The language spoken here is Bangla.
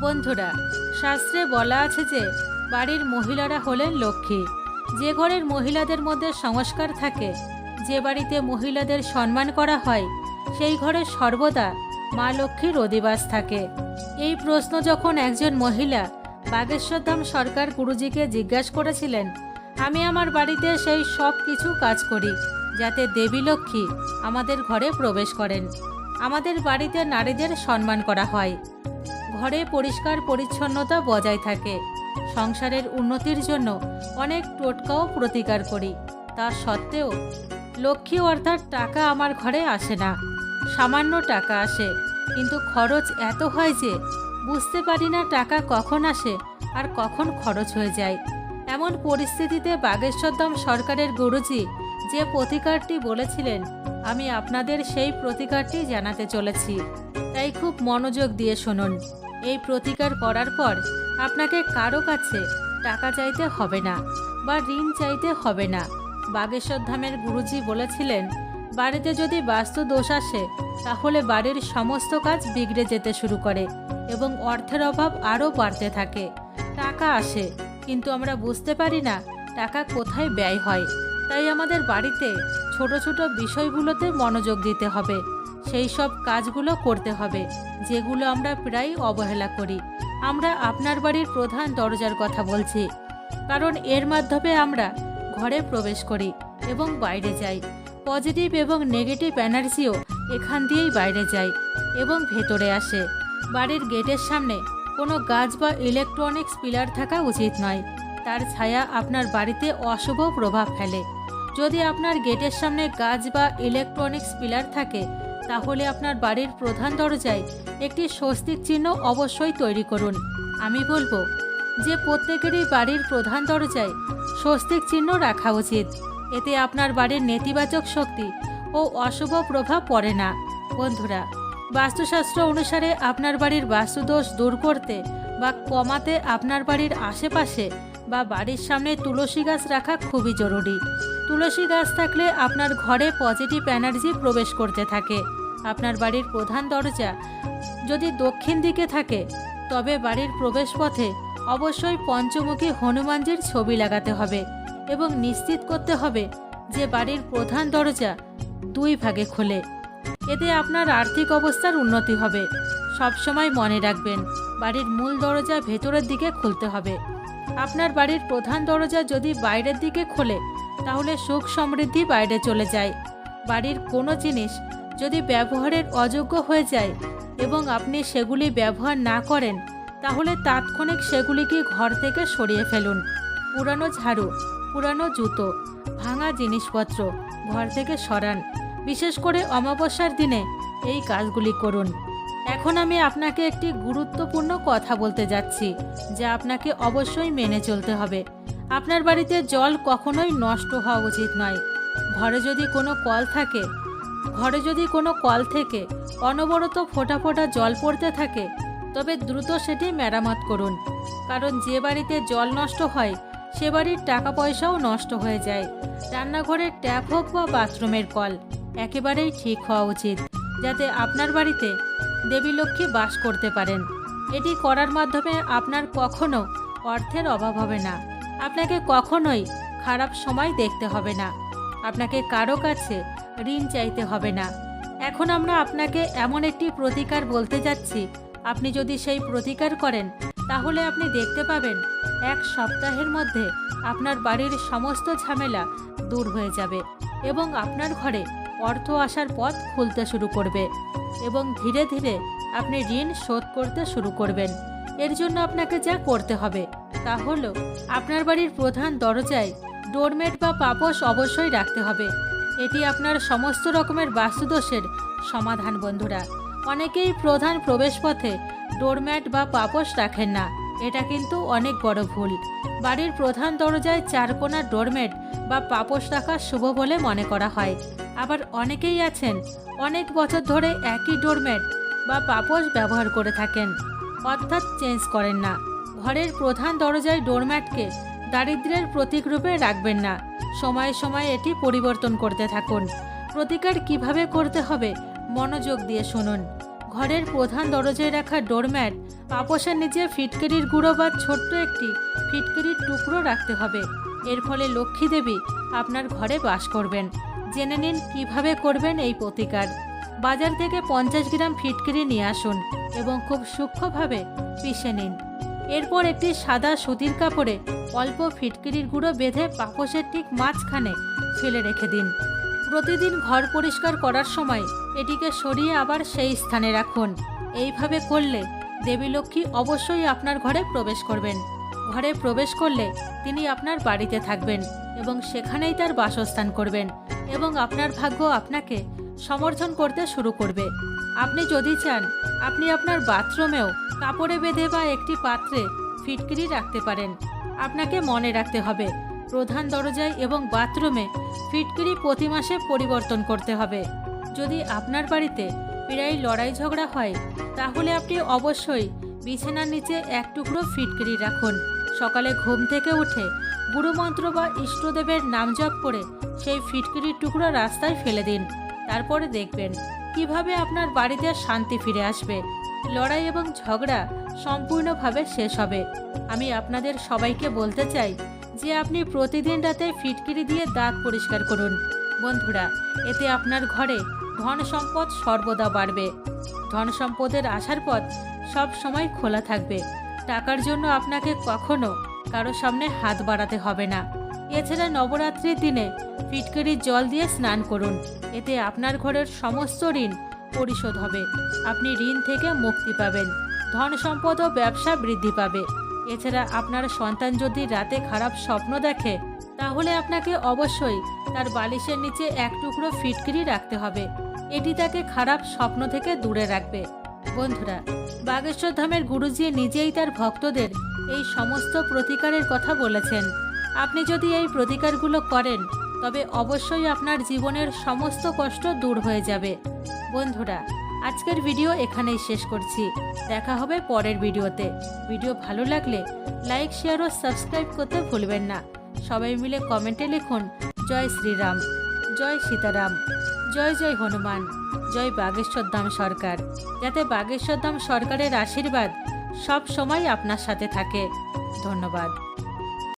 বন্ধুরা, শাস্ত্রে বলা আছে যে বাড়ির মহিলারা হলেন লক্ষ্মী। যে ঘরের মহিলাদের মধ্যে সংস্কার থাকে, যে বাড়িতে মহিলাদের সম্মান করা হয়, সেই ঘরে সর্বদা মা লক্ষ্মীর অধিবাস থাকে। এই প্রশ্ন যখন একজন মহিলা বাগেশ্বরধাম সরকার গুরুজিকে জিজ্ঞাসা করেছিলেন, আমি আমার বাড়িতে সেই সব কিছু কাজ করি, যাতে দেবী লক্ষ্মী আমাদের ঘরে প্রবেশ করেন। আমাদের বাড়িতে নারীদের সম্মান করা হয়। ঘরে পরিষ্কার পরিচ্ছন্নতা বজায় থাকে। সংসারের উন্নতির জন্য অনেক টোটকাও প্রতিকার করি। তা সত্ত্বেও লক্ষ্মী অর্থাৎ টাকা আমার ঘরে আসে না। সামান্য টাকা আসে, কিন্তু খরচ এত হয় যে বুঝতে পারি না টাকা কখন আসে আর কখন খরচ হয়ে যায়। এমন পরিস্থিতিতে বাগেশ্বরদম সরকারের গুরুজি যে প্রতিকারটি বলেছিলেন, আমি আপনাদের সেই প্রতিকারটি জানাতে চলেছি। তাই খুব মনোযোগ দিয়ে শুনুন। এই প্রতিকার করার পর আপনাকে কারও কাছে টাকা চাইতে হবে না বা ঋণ চাইতে হবে না। বাগেশ্বর ধামের গুরুজি বলেছিলেন, বাড়িতে যদি বাস্তু দোষ আসে, তাহলে বাড়ির সমস্ত কাজ বিগড়ে যেতে শুরু করে এবং অর্থের অভাব আরও বাড়তে থাকে। টাকা আসে, কিন্তু আমরা বুঝতে পারি না টাকা কোথায় ব্যয় হয়। তাই আমাদের বাড়িতে ছোট ছোট বিষয়গুলোতে মনোযোগ দিতে হবে। সেই সব কাজগুলো করতে হবে, যেগুলো আমরা প্রায় অবহেলা করি। আমরা আপনার বাড়ির প্রধান দরজার কথা বলছি, কারণ এর মাধ্যমে আমরা ঘরে প্রবেশ করি এবং বাইরে যাই। পজিটিভ এবং নেগেটিভ এনার্জিও এখান দিয়েই বাইরে যায় এবং ভেতরে আসে। বাড়ির গেটের সামনে কোনো গাছ বা ইলেকট্রনিক্স পিলার থাকা উচিত নয়। তার ছায়া আপনার বাড়িতে অশুভ প্রভাব ফেলে। যদি আপনার গেটের সামনে গাছ বা ইলেকট্রনিক্স পিলার থাকে তাহলে আপনার বাড়ির প্রধান দরজায় একটি স্বস্তিক চিহ্ন অবশ্যই তৈরি করুন। আমি বলব যে প্রত্যেকেরই বাড়ির প্রধান দরজায় স্বস্তিক চিহ্ন রাখা উচিত। এতে আপনার বাড়ির নেতিবাচক শক্তি ও অশুভ প্রভাব পড়ে না। বন্ধুরা, বাস্তুশাস্ত্র অনুসারে আপনার বাড়ির বাস্তুদোষ দূর করতে বা কমাতে আপনার বাড়ির আশেপাশে বা বাড়ির সামনে তুলসী গাছ রাখা খুবই জরুরি। তুলসী গাছ থাকলে আপনার ঘরে পজিটিভ এনার্জি প্রবেশ করতে থাকে। আপনার বাড়ির প্রধান দরজা যদি দক্ষিণ দিকে থাকে, তবে বাড়ির প্রবেশপথে অবশ্যই পঞ্চমুখী হনুমানজির ছবি লাগাতে হবে এবং নিশ্চিত করতে হবে যে বাড়ির প্রধান দরজা দুই ভাগে খোলে। এতে আপনার আর্থিক অবস্থার উন্নতি হবে। সবসময় মনে রাখবেন, বাড়ির মূল দরজা ভেতরের দিকে খুলতে হবে। আপনার বাড়ির প্রধান দরজা যদি বাইরের দিকে খোলে, তাহলে সুখ সমৃদ্ধি বাইরে চলে যায়। বাড়ির কোনো জিনিস যদি ব্যবহারের অযোগ্য হয়ে যায় এবং আপনি সেগুলি ব্যবহার না করেন, তাহলে তাৎক্ষণিক সেগুলিকে ঘর থেকে সরিয়ে ফেলুন। পুরানো ঝাড়ু, পুরানো জুতো, ভাঙা জিনিসপত্র ঘর থেকে সরান। বিশেষ করে অমাবস্যার দিনে এই কাজগুলি করুন। এখন আমি আপনাকে একটি গুরুত্বপূর্ণ কথা বলতে যাচ্ছি, যা আপনাকে অবশ্যই মেনে চলতে হবে। আপনার বাড়িতে জল কখনোই নষ্ট হওয়া উচিত নয়। ঘরে যদি কোনো কল থাকে ঘরে যদি কোনো কল থেকে অনবরত ফোটা ফোটা জল পড়তে থাকে, তবে দ্রুত সেটি মেরামত করুন। কারণ যে বাড়িতে জল নষ্ট হয়, সে বাড়ির টাকা পয়সাও নষ্ট হয়ে যায়। রান্নাঘরের ট্যাপ হোক বা বাথরুমের কল, একেবারেই ঠিক হওয়া উচিত, যাতে আপনার বাড়িতে দেবী লক্ষ্মী বাস করতে পারেন। এটি করার মাধ্যমে আপনার কখনো অর্থের অভাব হবে না। আপনাকে কখনোই খারাপ সময় দেখতে হবে না। আপনাকে কারও কাছে ঋণ চাইতে হবে না। এখন আমরা আপনাকে এমন একটি প্রতিকার বলতে যাচ্ছি। আপনি যদি সেই প্রতিকার করেন, তাহলে আপনি দেখতে পাবেন, এক সপ্তাহের মধ্যে আপনার বাড়ির সমস্ত ঝামেলা দূর হয়ে যাবে এবং আপনার ঘরে অর্থ আসার পথ খুলতে শুরু করবে এবং ধীরে ধীরে আপনি ঋণ শোধ করতে শুরু করবেন। এর জন্য আপনাকে যা করতে হবে, তা হলো আপনার বাড়ির প্রধান দরজায় ডোরমেট বা পাপোশ অবশ্যই রাখতে হবে। এটি আপনার সমস্ত রকমের বাস্তুদোষের সমাধান, বন্ধুরা। অনেকেই প্রধান প্রবেশপথে ডোরম্যাট বা পাপোশ রাখেন না। এটা কিন্তু অনেক বড় ভুল। বাড়ির প্রধান দরজায় চারকোনা ডোরমেট বা পাপোশ রাখা শুভ বলে মনে করা হয়। আবার অনেকেই আছেন, অনেক বছর ধরে একই ডোরমেট বা পাপোশ ব্যবহার করে থাকেন, অর্থাৎ চেঞ্জ করেন না। ঘরের প্রধান দরজায় ডোরম্যাটকে দারিদ্র্যের প্রতীক রূপে রাখবেন না। সময়ে সময়ে এটি পরিবর্তন করতে থাকুন। প্রতিকার কীভাবে করতে হবে, মনোযোগ দিয়ে শুনুন। ঘরের প্রধান দরজায় রাখা ডোরম্যাট পাপোশের নিচে ফিটকিরির গুঁড়ো বা ছোট্ট একটি ফিটকিরির টুকরো রাখতে হবে। এর ফলে লক্ষ্মী দেবী আপনার ঘরে বাস করবেন। জেনে নিন কীভাবে করবেন এই প্রতিকার। বাজার থেকে পঞ্চাশ গ্রাম ফিটকিরি নিয়ে আসুন এবং খুব সূক্ষ্মভাবে পিষে নিন। এরপর একটি সাদা সুতির কাপড়ে অল্প ফিটকিরির গুঁড়ো বেঁধে পাপোশের ঠিক মাঝখানে ফেলে রেখে দিন। প্রতিদিন ঘর পরিষ্কার করার সময় এটিকে সরিয়ে আবার সেই স্থানে রাখুন। এইভাবে করলে দেবী লক্ষ্মী অবশ্যই আপনার ঘরে প্রবেশ করবেন। ঘরে প্রবেশ করলে তিনি আপনার বাড়িতে থাকবেন এবং সেখানেই তার বাসস্থান করবেন এবং আপনার ভাগ্য আপনাকে সমর্থন করতে শুরু করবে। আপনি যদি চান, আপনি আপনার বাথরুমেও কাপড়ে বেঁধে বা একটি পাত্রে ফিটকিরি রাখতে পারেন। আপনাকে মনে রাখতে হবে, প্রধান দরজায় এবং বাথরুমে ফিটকিরি প্রতি মাসে পরিবর্তন করতে হবে। যদি আপনার বাড়িতে প্রায় লড়াই ঝগড়া হয়, তাহলে আপনি অবশ্যই বিছানার নিচে এক টুকরো ফিটকিরি রাখুন। সকালে ঘুম থেকে উঠে গুরুমন্ত্র বা ইষ্টদেবের নাম জপ করে সেই ফিটকিরির টুকরো রাস্তায় ফেলে দিন। তারপরে দেখবেন কীভাবে আপনার বাড়িতে শান্তি ফিরে আসবে। লড়াই এবং ঝগড়া সম্পূর্ণভাবে শেষ হবে। আমি আপনাদের সবাইকে বলতে চাই যে আপনি প্রতিদিন রাতে ফিটকিরি দিয়ে দাঁত পরিষ্কার করুন। বন্ধুরা, এতে আপনার ঘরে ধন সম্পদ সর্বদা বাড়বে। ধন সম্পদের আসার পথ সব সময় খোলা থাকবে। টাকার জন্য আপনাকে কখনো কারও সামনে হাত বাড়াতে হবে না। এছাড়া নবরাত্রির দিনে ফিটকিরির জল দিয়ে স্নান করুন। এতে আপনার ঘরের সমস্ত ঋণ পরিশোধ হবে। আপনি ঋণ থেকে মুক্তি পাবেন। ধন সম্পদ ও ব্যবসা বৃদ্ধি পাবে। এছাড়া আপনার সন্তান যদি রাতে খারাপ স্বপ্ন দেখে, তাহলে আপনাকে অবশ্যই তার বালিশের নিচে এক টুকরো ফিটকিরি রাখতে হবে। এটি তাকে খারাপ স্বপ্ন থেকে দূরে রাখবে। বন্ধুরা, বাগেশ্বর ধামের গুরুজি নিজেই তার ভক্তদের এই সমস্ত প্রতিকারের কথা বলেছেন। আপনি যদি এই প্রতিকারগুলো করেন, তবে অবশ্যই আপনার জীবনের সমস্ত কষ্ট দূর হয়ে যাবে। বন্ধুরা, আজকের ভিডিও এখানেই শেষ করছি। দেখা হবে পরের ভিডিওতে। ভিডিও ভালো লাগলে লাইক, শেয়ার ও সাবস্ক্রাইব করতে ভুলবেন না। সবাই মিলে কমেন্টে লিখুন, জয় শ্রীরাম, জয় সীতারাম, জয় জয় হনুমান, জয় বাগেশ্বর ধাম সরকার। যাতে বাগেশ্বর ধাম সরকারের আশীর্বাদ সব সময় আপনার সাথে থাকে। ধন্যবাদ।